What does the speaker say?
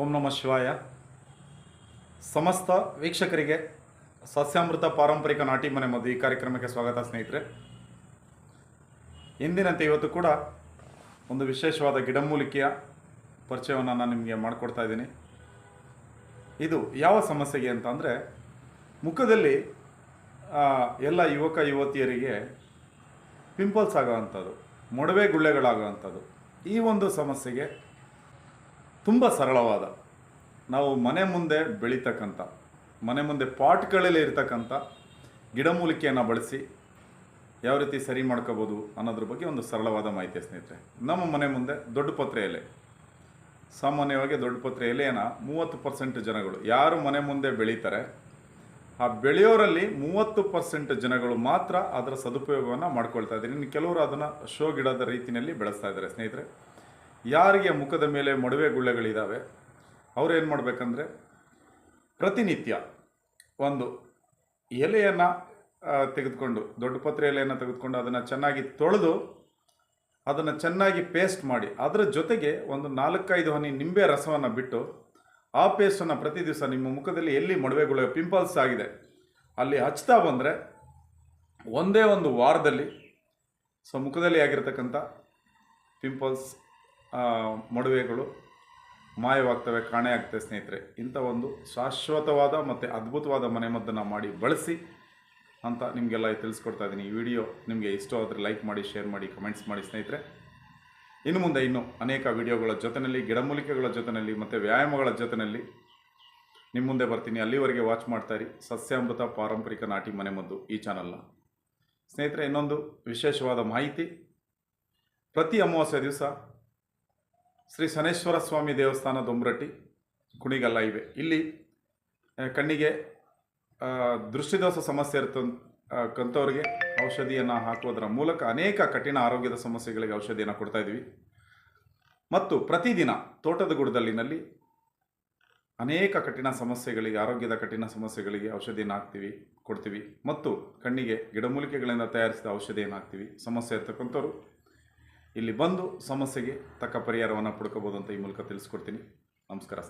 ಓಂ ನಮಃ ಶಿವಾಯ. ಸಮಸ್ತ ವೀಕ್ಷಕರಿಗೆ ಸಸ್ಯಾಮೃತ ಪಾರಂಪರಿಕ ನಾಟಿ ಮನೆ ಮದ್ದು ಈ ಕಾರ್ಯಕ್ರಮಕ್ಕೆ ಸ್ವಾಗತ ಸ್ನೇಹಿತರೆ. ಇಂದಿನಂತೆ ಇವತ್ತು ಕೂಡ ಒಂದು ವಿಶೇಷವಾದ ಗಿಡಮೂಲಿಕೆಯ ಪರಿಚಯವನ್ನು ನಾನು ನಿಮಗೆ ಮಾಡಿಕೊಡ್ತಾ ಇದ್ದೀನಿ. ಇದು ಯಾವ ಸಮಸ್ಯೆಗೆ ಅಂತ ಅಂದರೆ, ಮುಖದಲ್ಲಿ ಎಲ್ಲ ಯುವಕ ಯುವತಿಯರಿಗೆ ಪಿಂಪಲ್ಸ್ ಆಗೋವಂಥದ್ದು, ಮೊಡವೆ ಗುಳ್ಳೆಗಳಾಗೋವಂಥದ್ದು ಈ ಒಂದು ಸಮಸ್ಯೆಗೆ ತುಂಬ ಸರಳವಾದ. ನಾವು ಮನೆ ಮುಂದೆ ಬೆಳೀತಕ್ಕಂಥ, ಮನೆ ಮುಂದೆ ಪಾಟ್ಗಳಲ್ಲಿ ಇರ್ತಕ್ಕಂಥ ಗಿಡಮೂಲಿಕೆಯನ್ನು ಬಳಸಿ ಯಾವ ರೀತಿ ಸರಿ ಮಾಡ್ಕೋಬೋದು ಅನ್ನೋದ್ರ ಬಗ್ಗೆ ಒಂದು ಸರಳವಾದ ಮಾಹಿತಿ ಸ್ನೇಹಿತರೆ. ನಮ್ಮ ಮನೆ ಮುಂದೆ ದೊಡ್ಡ ಪತ್ರೆ ಎಲೆ. ಸಾಮಾನ್ಯವಾಗಿ ದೊಡ್ಡ ಪತ್ರೆ ಎಲೆಯನ್ನು ಮೂವತ್ತು ಪರ್ಸೆಂಟ್ ಜನಗಳು, ಯಾರು ಮನೆ ಮುಂದೆ ಬೆಳೀತಾರೆ, ಆ ಬೆಳೆಯೋರಲ್ಲಿ ಮೂವತ್ತು ಪರ್ಸೆಂಟ್ ಜನಗಳು ಮಾತ್ರ ಅದರ ಸದುಪಯೋಗವನ್ನು ಮಾಡ್ಕೊಳ್ತಾ ಇದ್ದಾರೆ. ಇನ್ನು ಕೆಲವರು ಅದನ್ನು ಶೋ ಗಿಡದ ರೀತಿಯಲ್ಲಿ ಬೆಳೆಸ್ತಾ ಇದ್ದಾರೆ ಸ್ನೇಹಿತರೆ. ಯಾರಿಗೆ ಮುಖದ ಮೇಲೆ ಮೊಡವೆ ಗುಳ್ಳೆಗಳಿದ್ದಾವೆ ಅವ್ರು ಏನು ಮಾಡಬೇಕಂದ್ರೆ ಪ್ರತಿನಿತ್ಯ ಒಂದು ಎಲೆಯನ್ನು ತೆಗೆದುಕೊಂಡು, ದೊಡ್ಡ ಪತ್ರೆ ಎಲೆಯನ್ನು ತೆಗೆದುಕೊಂಡು ಅದನ್ನು ಚೆನ್ನಾಗಿ ತೊಳೆದು ಅದನ್ನು ಚೆನ್ನಾಗಿ ಪೇಸ್ಟ್ ಮಾಡಿ, ಅದರ ಜೊತೆಗೆ ಒಂದು ನಾಲ್ಕೈದು ಹನಿ ನಿಂಬೆ ರಸವನ್ನು ಬಿಟ್ಟು ಆ ಪೇಸ್ಟನ್ನು ಪ್ರತಿ ದಿವಸ ನಿಮ್ಮ ಮುಖದಲ್ಲಿ ಎಲ್ಲಿ ಮೊಡವೆಗಳು ಪಿಂಪಲ್ಸ್ ಆಗಿದೆ, ಅಲ್ಲಿ ಹಚ್ತಾ ಬಂದರೆ ಒಂದೇ ಒಂದು ವಾರದಲ್ಲಿ, ಸೊ ಮುಖದಲ್ಲಿ ಆಗಿರತಕ್ಕಂಥ ಪಿಂಪಲ್ಸ್ ಮೊಡವೆಗಳು ಮಾಯವಾಗ್ತವೆ, ಕಾಣೆ ಆಗ್ತವೆ ಸ್ನೇಹಿತರೆ. ಇಂಥ ಒಂದು ಶಾಶ್ವತವಾದ ಮತ್ತು ಅದ್ಭುತವಾದ ಮನೆಮದ್ದನ್ನು ಮಾಡಿ ಬಳಸಿ ಅಂತ ನಿಮಗೆಲ್ಲ ತಿಳಿಸ್ಕೊಡ್ತಾ ಇದ್ದೀನಿ. ಈ ವಿಡಿಯೋ ನಿಮಗೆ ಇಷ್ಟ ಆದರೆ ಲೈಕ್ ಮಾಡಿ, ಶೇರ್ ಮಾಡಿ, ಕಮೆಂಟ್ಸ್ ಮಾಡಿ ಸ್ನೇಹಿತರೆ. ಇನ್ನು ಮುಂದೆ ಇನ್ನೂ ಅನೇಕ ವಿಡಿಯೋಗಳ ಜೊತೆಯಲ್ಲಿ, ಗಿಡಮೂಲಿಕೆಗಳ ಜೊತೆಯಲ್ಲಿ ಮತ್ತು ವ್ಯಾಯಾಮಗಳ ಜೊತೆಯಲ್ಲಿ ನಿಮ್ಮ ಮುಂದೆ ಬರ್ತೀನಿ. ಅಲ್ಲಿವರೆಗೆ ವಾಚ್ ಮಾಡ್ತಾಯಿರಿ ಸಸ್ಯಾಮೃತ ಪಾರಂಪರಿಕ ನಾಟಿ ಮನೆಮದ್ದು ಈ ಚಾನಲ್ನ. ಸ್ನೇಹಿತರೆ, ಇನ್ನೊಂದು ವಿಶೇಷವಾದ ಮಾಹಿತಿ. ಪ್ರತಿ ಅಮಾವಾಸ್ಯ ದಿವಸ ಶ್ರೀ ಶನೇಶ್ವರ ಸ್ವಾಮಿ ದೇವಸ್ಥಾನ ದೊಂಬ್ರಟ್ಟಿ ಕುಣಿಗಲ್ಲ ಇವೆ. ಇಲ್ಲಿ ಕಣ್ಣಿಗೆ ದೃಷ್ಟಿದೋಷ ಸಮಸ್ಯೆ ಇರ್ತಕ್ಕಂಥವ್ರಿಗೆ ಔಷಧಿಯನ್ನು ಹಾಕುವುದರ ಮೂಲಕ ಅನೇಕ ಕಠಿಣ ಆರೋಗ್ಯದ ಸಮಸ್ಯೆಗಳಿಗೆ ಔಷಧಿಯನ್ನು ಕೊಡ್ತಾ ಇದ್ದೀವಿ. ಮತ್ತು ಪ್ರತಿದಿನ ತೋಟದ ಗುಡದಲ್ಲಿನಲ್ಲಿ ಅನೇಕ ಕಠಿಣ ಸಮಸ್ಯೆಗಳಿಗೆ, ಆರೋಗ್ಯದ ಕಠಿಣ ಸಮಸ್ಯೆಗಳಿಗೆ ಔಷಧಿಯನ್ನು ಹಾಕ್ತೀವಿ, ಕೊಡ್ತೀವಿ. ಮತ್ತು ಕಣ್ಣಿಗೆ ಗಿಡಮೂಲಿಕೆಗಳಿಂದ ತಯಾರಿಸಿದ ಔಷಧಿಯನ್ನು ಹಾಕ್ತೀವಿ. ಸಮಸ್ಯೆ ಇರ್ತಕ್ಕಂಥವ್ರು ಇಲ್ಲಿ ಬಂದು ಸಮಸ್ಯೆಗೆ ತಕ್ಕ ಪರಿಹಾರವನ್ನು ಪಡ್ಕೋಬೋದು ಅಂತ ಈ ಮೂಲಕ ತಿಳಿಸ್ಕೊಡ್ತೀನಿ. ನಮಸ್ಕಾರ.